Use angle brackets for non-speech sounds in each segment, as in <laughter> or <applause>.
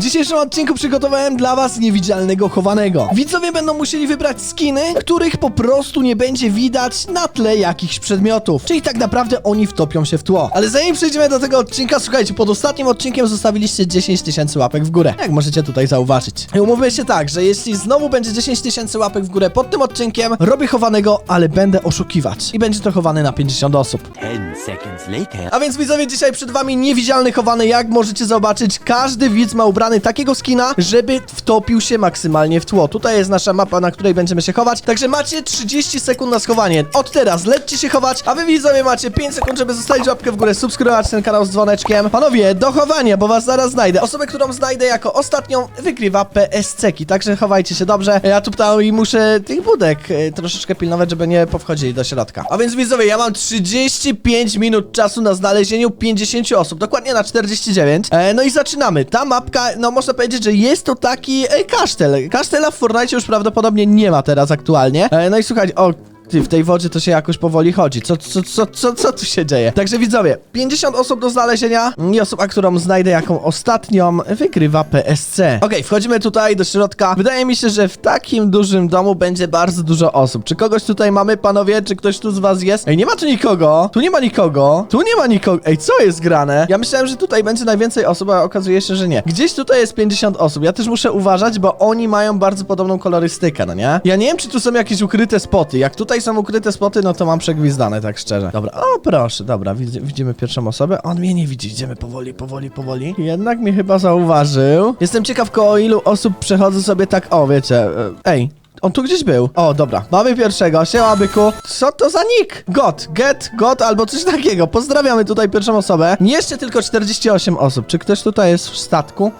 W dzisiejszym odcinku przygotowałem dla was niewidzialnego chowanego. Widzowie będą musieli wybrać skiny, których po prostu nie będzie widać na tle jakichś przedmiotów. Czyli tak naprawdę oni wtopią się w tło. Ale zanim przejdziemy do tego odcinka, słuchajcie, pod ostatnim odcinkiem zostawiliście 10 tysięcy łapek w górę. Jak możecie tutaj zauważyć. I umówmy się tak, że jeśli znowu będzie 10 tysięcy łapek w górę pod tym odcinkiem, robię chowanego, ale będę oszukiwać. I będzie to chowany na 50 osób. 10 seconds later. A więc widzowie, dzisiaj przed wami niewidzialny chowany, jak możecie zobaczyć, każdy widz ma ubrany takiego skina, żeby wtopił się maksymalnie w tło. Tutaj jest nasza mapa, na której będziemy się chować, także macie 30 sekund na schowanie. Od teraz lećcie się chować, a wy widzowie macie 5 sekund, żeby zostawić łapkę w górę, subskrybować ten kanał z dzwoneczkiem. Panowie, do chowania, bo was zaraz znajdę. Osobę, którą znajdę jako ostatnią, wygrywa PSC-ki, także chowajcie się dobrze. Ja tu ptałem i muszę tych budek e, troszeczkę pilnować, żeby nie powchodzili do środka. A więc widzowie, ja mam 35 minut czasu na znalezieniu 50 osób, dokładnie na 49. E, no i zaczynamy. Ta mapka, no można powiedzieć, że jest to taki e, kasztel. Kasztela w Fortnite już prawdopodobnie nie ma teraz aktualnie. E, no i słuchajcie, o... W tej wodzie to się jakoś powoli chodzi. Co, co, co, co, co tu się dzieje? Także widzowie, 50 osób do znalezienia i osoba, którą znajdę jaką ostatnią, wygrywa PSC. Okej, wchodzimy tutaj do środka. Wydaje mi się, że w takim dużym domu będzie bardzo dużo osób. Czy kogoś tutaj mamy, panowie? Czy ktoś tu z was jest? Ej, nie ma tu nikogo. Tu nie ma nikogo. Tu nie ma nikogo. Ej, co jest grane? Ja myślałem, że tutaj będzie najwięcej osób, a okazuje się, że nie. Gdzieś tutaj jest 50 osób. Ja też muszę uważać, bo oni mają bardzo podobną kolorystykę, no nie? Ja nie wiem, czy tu są jakieś ukryte spoty. Jak tutaj są ukryte spoty, no to mam przegwizdane, tak szczerze. Dobra, o proszę, dobra, widz, widzimy pierwszą osobę. On mnie nie widzi, idziemy powoli, powoli, powoli. Jednak mnie chyba zauważył. Jestem ciekaw, koło ilu osób przechodzę sobie tak, o wiecie, e, ej. On tu gdzieś był. O, dobra. Mamy pierwszego. Siema, byku. Co to za nick? God. Get, God albo coś takiego. Pozdrawiamy tutaj pierwszą osobę. Jeszcze tylko 48 osób. Czy ktoś tutaj jest w statku?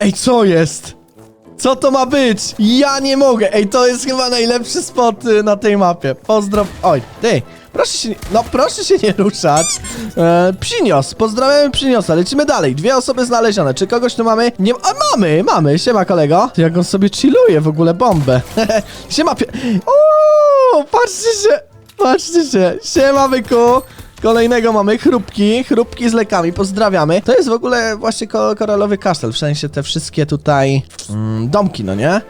Ej, co jest? Co to ma być? Ja nie mogę. Ej, to jest chyba najlepszy spot y, na tej mapie. Pozdrow... Oj, ty. Proszę się, no proszę się nie ruszać. E, przynios, pozdrawiamy Przyniosa, lecimy dalej. Dwie osoby znalezione. Czy kogoś tu mamy? Nie, a mamy, mamy. Siema kolego. Jak on sobie chilluje w ogóle bombę. <laughs> Siema pie... Uuu, patrzcie się, patrzcie się. Siema byku. Kolejnego mamy chrupki, chrupki z lekami, pozdrawiamy. To jest w ogóle właśnie ko koralowy kasztel, w sensie te wszystkie tutaj mm, domki, no nie?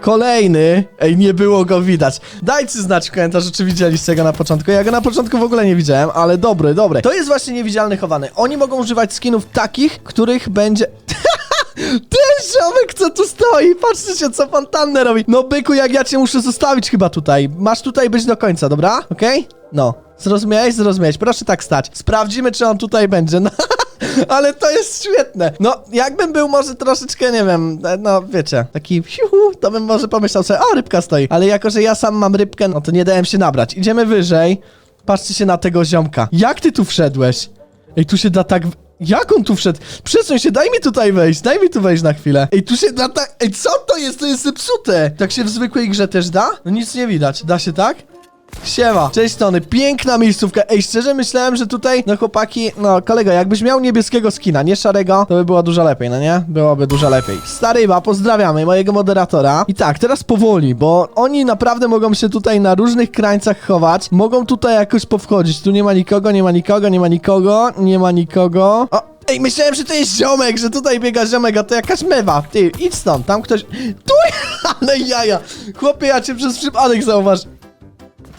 Kolejny, ej, nie było go widać. Dajcie znać w komentarzu, czy widzieliście go na początku. Ja go na początku w ogóle nie widziałem, ale dobry, dobry. To jest właśnie niewidzialny chowany. Oni mogą używać skinów takich, których będzie... <laughs> Ten ziomek, co tu stoi, patrzcie się, co fontannę robi. No byku, jak ja cię muszę zostawić chyba tutaj. Masz tutaj być do końca, dobra? Okej? No. Zrozumiałeś? Zrozumiałeś. Proszę tak stać. Sprawdzimy, czy on tutaj będzie. No. <laughs> Ale to jest świetne. No, jakbym był może troszeczkę, nie wiem, e, no wiecie, taki hiu, to bym może pomyślał sobie, o, rybka stoi. Ale jako, że ja sam mam rybkę, no to nie dałem się nabrać. Idziemy wyżej. Patrzcie się na tego ziomka. Jak ty tu wszedłeś? Ej, tu się da tak... Jak on tu wszedł? Przesuń się, daj mi tutaj wejść, daj mi tu wejść na chwilę. Ej, tu się da tak... Ej, co to jest? To jest zepsute. Tak się w zwykłej grze też da? No nic nie widać. Da się tak? Siema, cześć Tony, piękna miejscówka. Ej, szczerze myślałem, że tutaj, no chłopaki, no kolego, jakbyś miał niebieskiego skina, nie szarego, to by było dużo lepiej, no nie? Byłoby dużo lepiej. Staryba, pozdrawiamy mojego moderatora. I tak, teraz powoli, bo oni naprawdę mogą się tutaj na różnych krańcach chować, mogą tutaj jakoś powchodzić. Tu nie ma nikogo, nie ma nikogo, nie ma nikogo, nie ma nikogo. O, Ej, myślałem, że to jest ziomek, że tutaj biega ziomek, a to jakaś mewa. Ty, idź stąd, tam ktoś... Tu, <laughs> ale jaja. Chłopie, ja cię przez przypadek zauważ...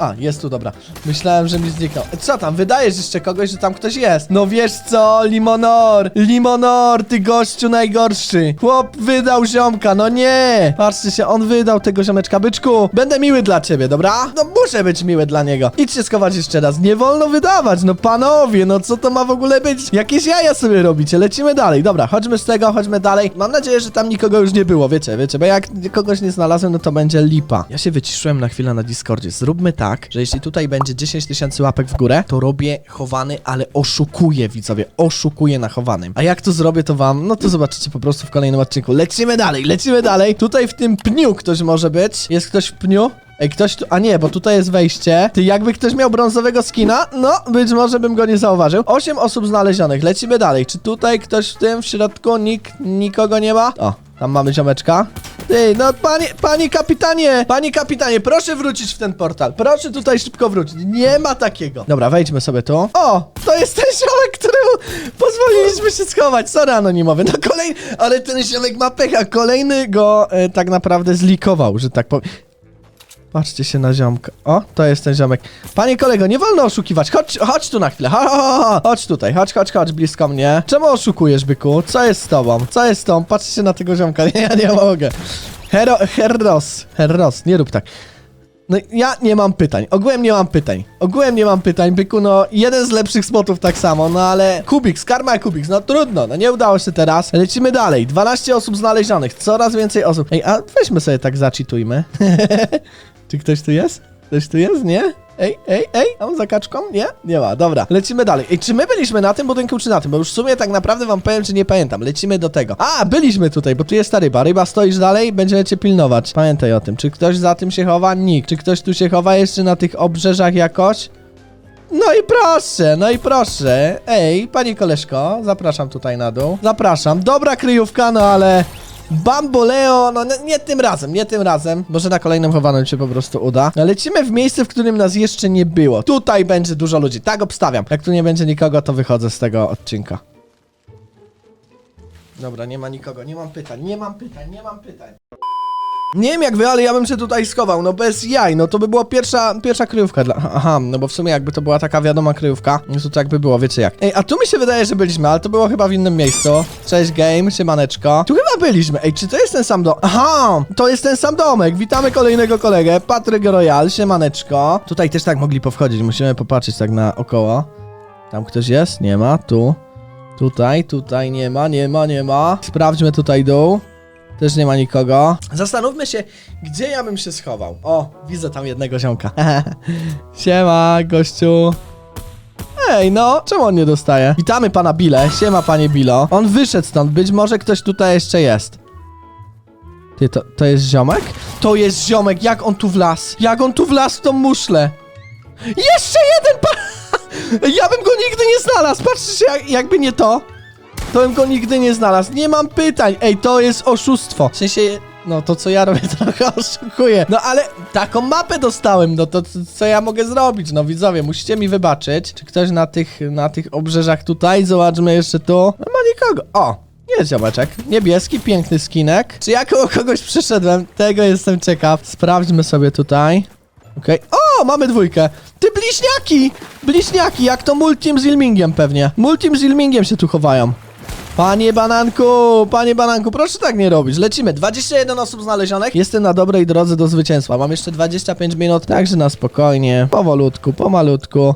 A, jest tu, dobra. Myślałem, że mi zniknął. Co tam, wydajesz jeszcze kogoś, że tam ktoś jest? No wiesz co, Limonor! Limonor, ty gościu najgorszy! Chłop wydał ziomka, no nie! Patrzcie się, on wydał tego ziomeczka. Byczku, będę miły dla ciebie, dobra? No muszę być miły dla niego. Idź się schować jeszcze raz. Nie wolno wydawać, no panowie, no co to ma w ogóle być? Jakieś jaja sobie robicie, lecimy dalej. Dobra, chodźmy z tego, chodźmy dalej. Mam nadzieję, że tam nikogo już nie było, wiecie, wiecie, bo jak kogoś nie znalazłem, no to będzie lipa. Ja się wyciszyłem na chwilę na Discordzie. Zróbmy tak, że jeśli tutaj będzie 10 tysięcy łapek w górę, to robię chowany, ale oszukuję, widzowie, oszukuję na chowanym. A jak to zrobię, to wam, no to zobaczycie po prostu w kolejnym odcinku. Lecimy dalej, lecimy dalej. Tutaj w tym pniu ktoś może być. Jest ktoś w pniu? Ej, ktoś tu... A nie, bo tutaj jest wejście. Ty, jakby ktoś miał brązowego skina, no, być może bym go nie zauważył. Osiem osób znalezionych, lecimy dalej. Czy tutaj ktoś w tym, w środku, nikt, nikogo nie ma? O, tam mamy ziomeczka. Ty, no panie, panie kapitanie, panie kapitanie, proszę wrócić w ten portal. Proszę tutaj szybko wrócić. Nie ma takiego. Dobra, wejdźmy sobie tu. O, to jest ten ziomek, któremu pozwoliliśmy się schować. Sorry, anonimowy. No kolejny, ale ten ziomek ma pecha. Kolejny go e, tak naprawdę zlikował, że tak powiem. Patrzcie się na ziomka. O, to jest ten ziomek. Panie kolego, nie wolno oszukiwać. Chodź, chodź tu na chwilę. Ho, ho, ho, ho. Chodź tutaj, chodź, chodź, chodź blisko mnie. Czemu oszukujesz, byku? Co jest z tobą? Co jest z tobą? Patrzcie na tego ziomka. <laughs> Nie, ja nie mogę. Hero, herros, herros, nie rób tak. No ja nie mam pytań. Ogółem nie mam pytań. Ogółem nie mam pytań, byku, no jeden z lepszych spotów tak samo, no ale Kubiks, Karma Kubiks, no trudno, no nie udało się teraz. Lecimy dalej. 12 osób znalezionych, coraz więcej osób. Ej, a weźmy sobie tak zaczytujmy. <laughs> Czy ktoś tu jest? Ktoś tu jest? Nie? Ej, ej, ej, tam za kaczką? Nie? Nie ma, dobra. Lecimy dalej. Ej, czy my byliśmy na tym budynku, czy na tym? Bo już w sumie tak naprawdę wam powiem, czy nie pamiętam. Lecimy do tego. A, byliśmy tutaj, bo tu jest ta ryba. Ryba, stoisz dalej? Będziemy cię pilnować. Pamiętaj o tym. Czy ktoś za tym się chowa? Nikt. Czy ktoś tu się chowa jeszcze na tych obrzeżach jakoś? No i proszę, no i proszę. Ej, panie koleżko, zapraszam tutaj na dół. Zapraszam. Dobra kryjówka, no ale... Bamboleo, no nie, tym razem, nie tym razem. Może na kolejnym chowanym się po prostu uda. Lecimy w miejsce, w którym nas jeszcze nie było. Tutaj będzie dużo ludzi, tak obstawiam. Jak tu nie będzie nikogo, to wychodzę z tego odcinka. Dobra, nie ma nikogo, nie mam pytań, nie mam pytań, nie mam pytań. Nie wiem jak wy, ale ja bym się tutaj schował, no bez jaj, no to by była pierwsza, pierwsza kryjówka dla... Aha, no bo w sumie jakby to była taka wiadoma kryjówka, to tak by było, wiecie jak. Ej, a tu mi się wydaje, że byliśmy, ale to było chyba w innym miejscu. Cześć game, siemaneczko. Tu chyba byliśmy, ej, czy to jest ten sam dom? Aha, to jest ten sam domek, witamy kolejnego kolegę, Patryk Royal, siemaneczko. Tutaj też tak mogli powchodzić, musimy popatrzeć tak na około. Tam ktoś jest? Nie ma, tu. Tutaj, tutaj nie ma, nie ma, nie ma. Sprawdźmy tutaj dół. Też nie ma nikogo. Zastanówmy się, gdzie ja bym się schował. O, widzę tam jednego ziomka. <laughs> Siema, gościu. Ej, no, czemu on nie dostaje? Witamy pana Bile. Siema, panie Bilo. On wyszedł stąd, być może ktoś tutaj jeszcze jest. Ty, to, to jest ziomek? To jest ziomek, jak on tu wlazł? Jak on tu wlazł w tą muszlę? Jeszcze jeden pa... <laughs> Ja bym go nigdy nie znalazł. Patrzcie się, jak, jakby nie to to bym go nigdy nie znalazł. Nie mam pytań. Ej, to jest oszustwo. W sensie, no to co ja robię, <laughs> trochę oszukuję. No ale taką mapę dostałem, no to co- ja mogę zrobić? No widzowie, musicie mi wybaczyć. Czy ktoś na tych, na tych obrzeżach tutaj? Zobaczmy jeszcze tu. No ma nikogo. O! Jest ziomeczek. Niebieski, piękny skinek. Czy ja koło kogoś przyszedłem? Tego jestem ciekaw. Sprawdźmy sobie tutaj. Okej. O, mamy dwójkę. Ty bliźniaki! Bliźniaki, jak to multim z Ilmingiem pewnie. Multim z Ilmingiem się tu chowają. Panie Bananku, panie Bananku, proszę tak nie robić. Lecimy. 21 osób znalezionych. Jestem na dobrej drodze do zwycięstwa. Mam jeszcze 25 minut, także na spokojnie, powolutku, pomalutku.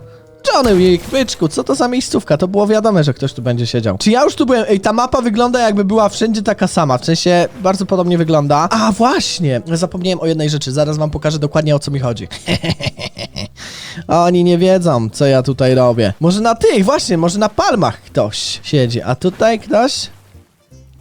Johnny Wick, byczku, co to za miejscówka? To było wiadome, że ktoś tu będzie siedział. Czy ja już tu byłem? Ej, ta mapa wygląda jakby była wszędzie taka sama, w sensie bardzo podobnie wygląda. A, właśnie! Zapomniałem o jednej rzeczy, zaraz wam pokażę dokładnie o co mi chodzi. <laughs> Oni nie wiedzą, co ja tutaj robię. Może na tych, właśnie, może na palmach ktoś siedzi, a tutaj ktoś?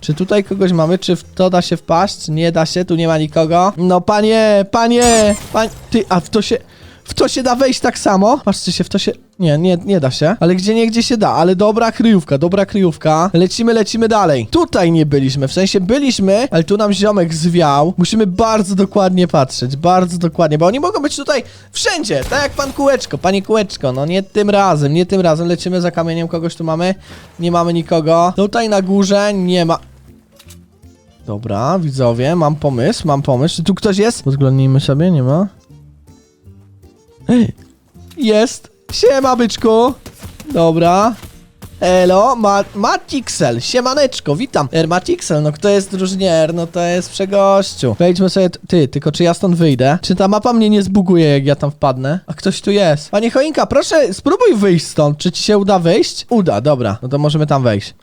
Czy tutaj kogoś mamy? Czy w to da się wpaść? Nie da się, tu nie ma nikogo. No panie, panie, panie, ty, a w to się... W to się da wejść tak samo? Patrzcie się, w to się... Nie, nie, nie da się. Ale gdzie nie, gdzie się da. Ale dobra kryjówka, dobra kryjówka. Lecimy, lecimy dalej. Tutaj nie byliśmy, w sensie byliśmy, ale tu nam ziomek zwiał. Musimy bardzo dokładnie patrzeć, bardzo dokładnie, bo oni mogą być tutaj wszędzie, tak jak pan Kółeczko. Panie Kółeczko, no nie tym razem, nie tym razem. Lecimy za kamieniem, kogoś tu mamy? Nie mamy nikogo. Tutaj na górze nie ma... Dobra, widzowie, mam pomysł, mam pomysł. Czy tu ktoś jest? Podglądnijmy sobie, nie ma? Jest. Siema, byczku. Dobra. Elo, Ma Matixel, siemaneczko, witam. Er Matixel, no kto jest drużynier? No to jest przegościu. Wejdźmy sobie, ty, tylko czy ja stąd wyjdę? Czy ta mapa mnie nie zbuguje, jak ja tam wpadnę? A ktoś tu jest. Panie Choinka, proszę, spróbuj wyjść stąd. Czy ci się uda wyjść? Uda, dobra. No to możemy tam wejść.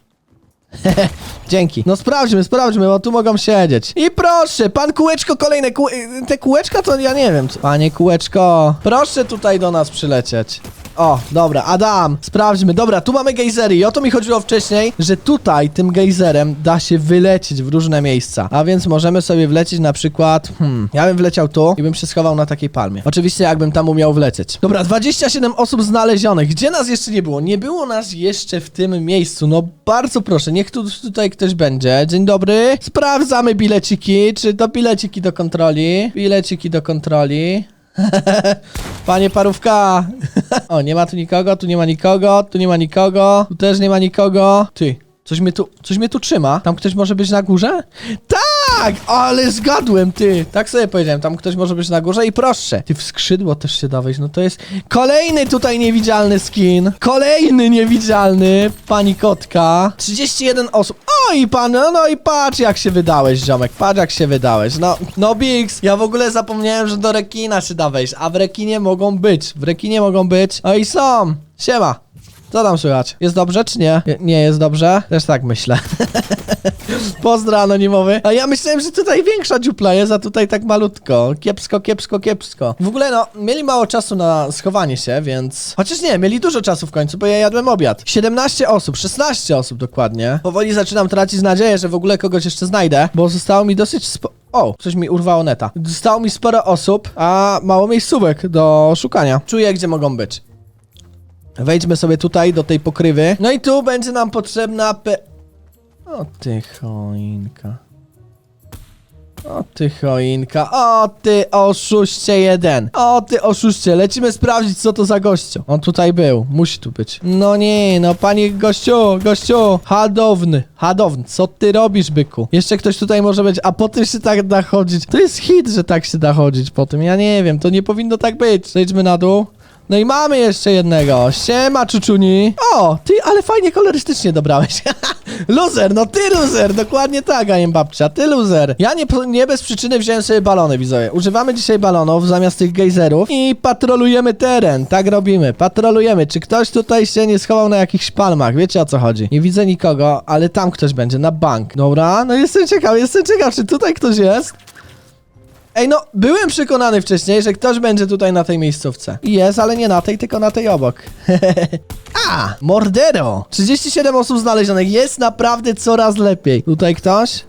<laughs> Dzięki. No sprawdźmy, sprawdźmy, bo tu mogą siedzieć. I proszę, pan kółeczko kolejne, kół... te kółeczka to ja nie wiem. Panie kółeczko, proszę tutaj do nas przylecieć. O, dobra, Adam, sprawdźmy. Dobra, tu mamy gejzery i o to mi chodziło wcześniej, że tutaj tym gejzerem da się wylecieć w różne miejsca. A więc możemy sobie wlecieć na przykład, hmm, ja bym wleciał tu i bym się schował na takiej palmie. Oczywiście jakbym tam umiał wlecieć. Dobra, 27 osób znalezionych. Gdzie nas jeszcze nie było? Nie było nas jeszcze w tym miejscu. No bardzo proszę, niech tu tutaj ktoś będzie. Dzień dobry. Sprawdzamy bileciki. Czy to bileciki do kontroli? Bileciki do kontroli. <laughs> Panie parówka! <laughs> o, nie ma tu nikogo, tu nie ma nikogo, tu nie ma nikogo, tu też nie ma nikogo. Ty, coś mnie tu, coś mnie tu trzyma. Tam ktoś może być na górze? Tak! Ale zgadłem, ty! Tak sobie powiedziałem, tam ktoś może być na górze i proszę. Ty w skrzydło też się da wejść, no to jest kolejny tutaj niewidzialny skin. Kolejny niewidzialny, pani kotka. 31 osób. O i pan, no, no i patrz jak się wydałeś, ziomek, patrz jak się wydałeś. No, no Bix, ja w ogóle zapomniałem, że do rekina się da wejść, a w rekinie mogą być, w rekinie mogą być. O i są, siema. Co tam słychać? Jest dobrze, czy? Nie- Nie jest dobrze? Też tak myślę. <laughs> <laughs> Pozdro anonimowy. A ja myślałem, że tutaj większa dziupla jest, a tutaj tak malutko. Kiepsko, kiepsko, kiepsko. W ogóle no, mieli mało czasu na schowanie się, więc... Chociaż nie, mieli dużo czasu w końcu, bo ja jadłem obiad. 17 osób, 16 osób dokładnie. Powoli zaczynam tracić nadzieję, że w ogóle kogoś jeszcze znajdę, bo zostało mi dosyć spo... O, coś mi urwało neta. Zostało mi sporo osób, a mało miejscówek do szukania. Czuję, gdzie mogą być. Wejdźmy sobie tutaj do tej pokrywy. No i tu będzie nam potrzebna. O ty choinka. O ty choinka. O ty oszuście jeden. O ty oszuście. Lecimy sprawdzić co to za gościu. On tutaj był. Musi tu być. No nie, no panie gościu, gościu. Hadowny. Hadowny. Co ty robisz, byku? Jeszcze ktoś tutaj może być, a potem się tak da chodzić. To jest hit, że tak się da chodzić po tym. Ja nie wiem, to nie powinno tak być. Zejdźmy na dół. No i mamy jeszcze jednego. Siema, czuczuni. O, ty, ale fajnie kolorystycznie dobrałeś. <laughs> loser, no ty loser, dokładnie tak, Ajem babcia, ty loser. Ja nie, nie bez przyczyny wziąłem sobie balony, widzowie. Używamy dzisiaj balonów zamiast tych gejzerów i patrolujemy teren. Tak robimy, patrolujemy. Czy ktoś tutaj się nie schował na jakichś palmach? Wiecie o co chodzi? Nie widzę nikogo, ale tam ktoś będzie, na bank. Dobra, no jestem ciekaw, jestem ciekaw, czy tutaj ktoś jest? Ej, no, byłem przekonany wcześniej, że ktoś będzie tutaj na tej miejscówce. Jest, ale nie na tej, tylko na tej obok. <laughs> A, Mordero! 37 osób znalezionych, jest naprawdę coraz lepiej. Tutaj ktoś?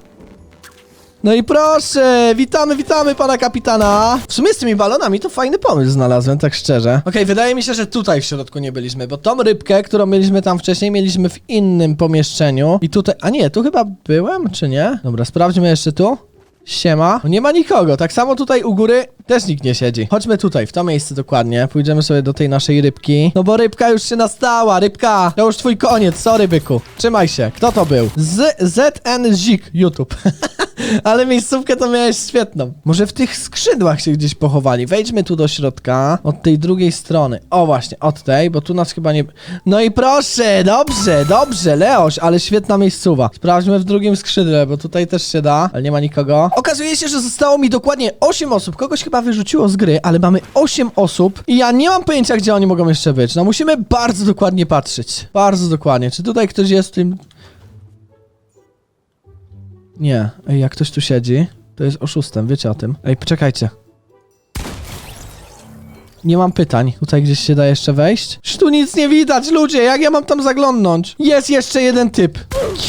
No i proszę, witamy, witamy pana kapitana. W sumie z tymi balonami to fajny pomysł znalazłem, tak szczerze. Okej, wydaje mi się, że tutaj w środku nie byliśmy, bo tą rybkę, którą mieliśmy tam wcześniej, mieliśmy w innym pomieszczeniu. I tutaj, a nie, tu chyba byłem, czy nie? Dobra, sprawdźmy jeszcze tu. Siema. No nie ma nikogo. Tak samo tutaj u góry też nikt nie siedzi. Chodźmy tutaj, w to miejsce dokładnie. Pójdziemy sobie do tej naszej rybki. No bo rybka już się nastała. Rybka, to już twój koniec. Sorry, byku. Trzymaj się. Kto to był? Z ZN Zik YouTube. <laughs> Ale miejscówkę to miałeś świetną. Może w tych skrzydłach się gdzieś pochowali. Wejdźmy tu do środka. Od tej drugiej strony. O właśnie, od tej, bo tu nas chyba nie... No i proszę, dobrze, dobrze, Leoś, ale świetna miejscowa. Sprawdźmy w drugim skrzydle, bo tutaj też się da, ale nie ma nikogo. Okazuje się, że zostało mi dokładnie 8 osób. Kogoś chyba wyrzuciło z gry, ale mamy 8 osób i ja nie mam pojęcia, gdzie oni mogą jeszcze być. No musimy bardzo dokładnie patrzeć. Bardzo dokładnie. Czy tutaj ktoś jest w tym... Nie. Ej, jak ktoś tu siedzi, to jest oszustem, wiecie o tym. Ej, poczekajcie. Nie mam pytań. Tutaj gdzieś się da jeszcze wejść? Czy tu nic nie widać, ludzie? Jak ja mam tam zaglądnąć? Jest jeszcze jeden typ.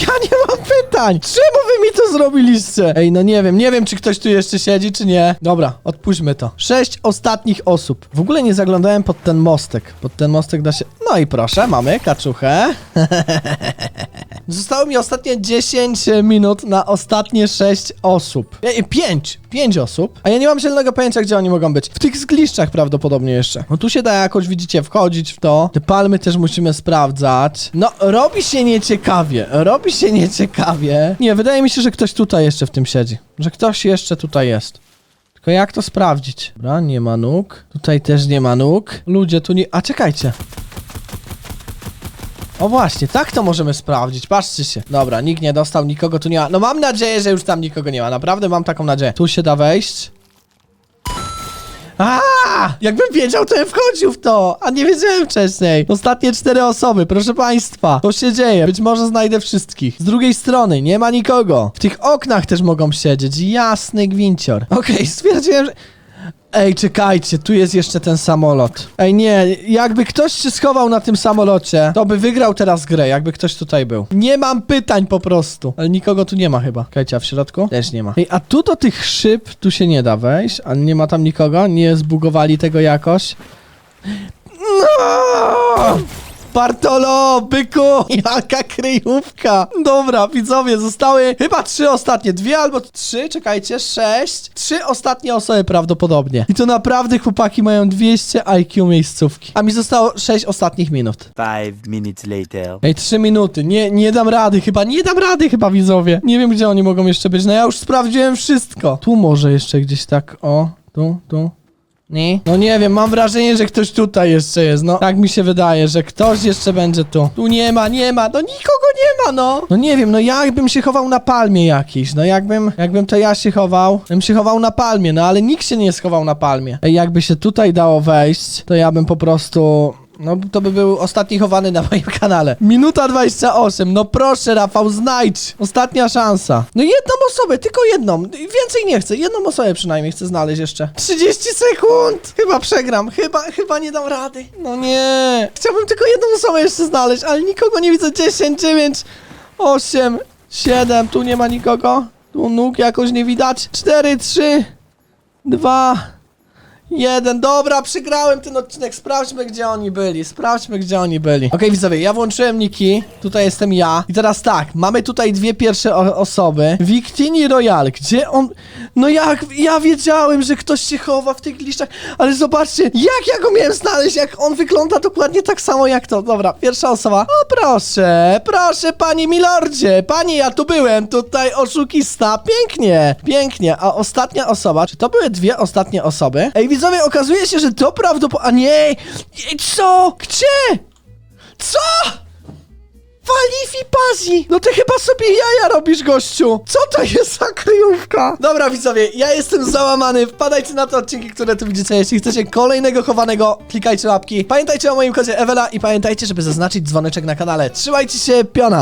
Ja nie mam pytań. Czemu wy mi to zrobiliście? Ej, no nie wiem, nie wiem, czy ktoś tu jeszcze siedzi, czy nie. Dobra, odpuśćmy to. Sześć ostatnich osób. W ogóle nie zaglądałem pod ten mostek. Pod ten mostek da się... No i proszę, mamy kaczuchę. <laughs> Zostało mi ostatnie 10 minut na ostatnie 6 osób. Ej, 5! 5 osób. A ja nie mam zielonego pojęcia, gdzie oni mogą być. W tych zgliszczach prawdopodobnie jeszcze. No tu się da jakoś, widzicie, wchodzić w to. Te palmy też musimy sprawdzać. No, robi się nieciekawie. Robi się nieciekawie. Nie, wydaje mi się, że ktoś tutaj jeszcze w tym siedzi. Że ktoś jeszcze tutaj jest. Tylko jak to sprawdzić? Dobra, nie ma nóg. Tutaj też nie ma nóg. Ludzie tu nie... A czekajcie. O właśnie, tak to możemy sprawdzić, patrzcie się. Dobra, nikt nie dostał, nikogo tu nie ma. No mam nadzieję, że już tam nikogo nie ma, naprawdę mam taką nadzieję. Tu się da wejść. A, jakbym wiedział, to bym wchodził w to, a nie wiedziałem wcześniej. Ostatnie cztery osoby, proszę państwa. To się dzieje, być może znajdę wszystkich. Z drugiej strony, nie ma nikogo. W tych oknach też mogą siedzieć, jasny gwincior. Okej, <laughs> stwierdziłem, że... Ej, czekajcie, tu jest jeszcze ten samolot. Ej, nie, jakby ktoś się schował na tym samolocie, to by wygrał teraz grę, jakby ktoś tutaj był. Nie mam pytań po prostu. Ale nikogo tu nie ma chyba. Czekajcie, a w środku? Też nie ma. Ej, a tu do tych szyb, tu się nie da wejść, a nie ma tam nikogo? Nie zbugowali tego jakoś? No! Bartolo, byku, <laughs> jaka kryjówka. Dobra, widzowie, zostały chyba trzy ostatnie, dwie albo trzy, czekajcie, sześć. Trzy ostatnie osoby prawdopodobnie. I to naprawdę chłopaki mają 200 IQ miejscówki. A mi zostało sześć ostatnich minut. Five minutes later. Ej, trzy minuty, nie, nie dam rady chyba, nie dam rady chyba, widzowie. Nie wiem, gdzie oni mogą jeszcze być, no ja już sprawdziłem wszystko. Tu może jeszcze gdzieś tak, o, tu, tu. Nie? No nie wiem, mam wrażenie, że ktoś tutaj jeszcze jest, no. Tak mi się wydaje, że ktoś jeszcze będzie tu. Tu nie ma, nie ma, no nikogo nie ma, no. No nie wiem, no jakbym się chował na palmie jakiś, no jakbym, jakbym to ja się chował, bym się chował na palmie, no ale nikt się nie schował na palmie. Ej, jakby się tutaj dało wejść, to ja bym po prostu... No to by był ostatni chowany na moim <laughs> kanale. Minuta 28. No proszę, Rafał, znajdź. Ostatnia szansa. No jedną osobę, tylko jedną. Więcej nie chcę. Jedną osobę przynajmniej chcę znaleźć jeszcze. 30 sekund. Chyba przegram. Chyba, chyba nie dam rady. No nie. Chciałbym tylko jedną osobę jeszcze znaleźć, ale nikogo nie widzę. 10, 9, 8, 7. Tu nie ma nikogo. Tu nóg jakoś nie widać. 4, 3, 2, Jeden, dobra, przegrałem ten odcinek. Sprawdźmy, gdzie oni byli. Sprawdźmy, gdzie oni byli. Okej, widzowie, ja włączyłem Niki. Tutaj jestem ja. I teraz tak, mamy tutaj dwie pierwsze osoby. Victini Royal, gdzie on. No jak ja wiedziałem, że ktoś się chowa w tych liściach, ale zobaczcie, jak ja go miałem znaleźć, jak on wygląda dokładnie tak samo jak to. Dobra, pierwsza osoba. O, proszę, proszę, panie Milordzie. Panie, ja tu byłem, tutaj oszukista. Pięknie, pięknie. A ostatnia osoba, czy to były dwie ostatnie osoby? Ej, widzowie, okazuje się, że to prawdopodobnie... A nie! Co? Gdzie? Co? Walifi Pazi! No ty chyba sobie jaja robisz, gościu! Co to jest za kryjówka? Dobra, widzowie, ja jestem załamany. Wpadajcie na te odcinki, które tu widzicie. Jeśli chcecie kolejnego chowanego, klikajcie łapki. Pamiętajcie o moim kodzie Ewela i pamiętajcie, żeby zaznaczyć dzwoneczek na kanale. Trzymajcie się, piona!